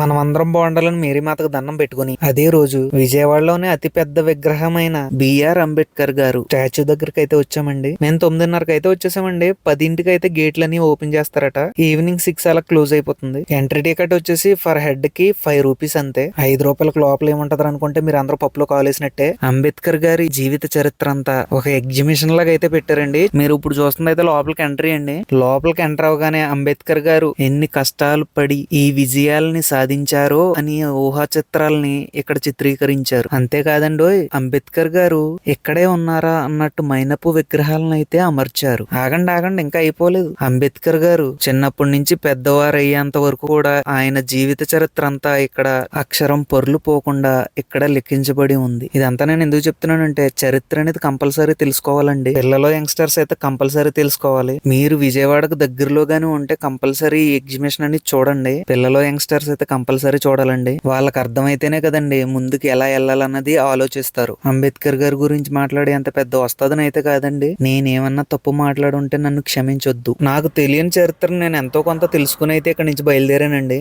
మనం అందరం బాగుండాలని మేరీమాతకు దండం పెట్టుకుని అదే రోజు విజయవాడలోనే అతి పెద్ద విగ్రహమైన బిఆర్ అంబేద్కర్ గారు స్టాచ్యూ దగ్గరికి అయితే వచ్చామండి. మేము తొమ్మిదిన్నరకు అయితే వచ్చేసామండి. పదింటికి అయితే గేట్లన్నీ ఓపెన్ చేస్తారట. ఈవినింగ్ సిక్స్ అలా క్లోజ్ అయిపోతుంది. ఎంట్రీ టికెట్ వచ్చేసి ఫర్ హెడ్కి ఫైవ్ రూపీస్ అంతే. ఐదు రూపాయలకు లోపల ఏముంటది అనుకుంటే మీరు అందరూ పప్పులో కాలేసినట్టే అంబేద్కర్ గారి జీవిత చరిత్ర అంతా ఒక ఎగ్జిబిషన్ లాగా అయితే పెట్టారండి. మీరు ఇప్పుడు చూస్తుంది అయితే లోపలికి ఎంట్రీ అండి. లోపలికి ఎంటర్ అవగానే అంబేద్కర్ గారు ఎన్ని కష్టాలు పడి ఈ విజయాలని సాధించారో అని ఊహా చిత్రాలని ఇక్కడ చిత్రీకరించారు. అంతేకాదండి అంబేద్కర్ గారు ఇక్కడే ఉన్నారా అన్నట్టు మైనపు విగ్రహాలను అయితే అమర్చారు. ఆగండి ఆగండి ఇంకా అయిపోలేదు. అంబేద్కర్ గారు చిన్నప్పటి నుంచి పెద్దవారు అయ్యేంత వరకు కూడా ఆయన జీవిత చరిత్ర అంతా ఇక్కడ అక్షరం పొర్లు పోకుండా ఇక్కడ లిఖించబడి ఉంది. ఇదంతా నేను ఎందుకు చెప్తున్నానంటే చరిత్ర అనేది కంపల్సరీ తెలుసుకోవాలండి. పిల్లలు యంగ్స్టర్స్ అయితే కంపల్సరీ తెలుసుకోవాలి. మీరు విజయవాడకు దగ్గరలో గాని ఉంటే కంపల్సరీ ఎగ్జిబిషన్ అనేది చూడండి. పిల్లలు యంగ్స్టర్స్ అయితే కంపల్సరీ చూడాలండి. వాళ్ళకి అర్థమైతేనే కదండి ముందుకు ఎలా వెళ్ళాలన్నది ఆలోచిస్తారు. అంబేద్కర్ గారి గురించి మాట్లాడే అంత పెద్ద వస్తుందని అయితే కాదండి. నేనేమన్నా తప్పు మాట్లాడుంటే నన్ను క్షమించొద్దు. నాకు తెలియని చరిత్ర నేను ఎంతో కొంత తెలుసుకుని అయితే ఇక్కడ నుంచి బయలుదేరానండి.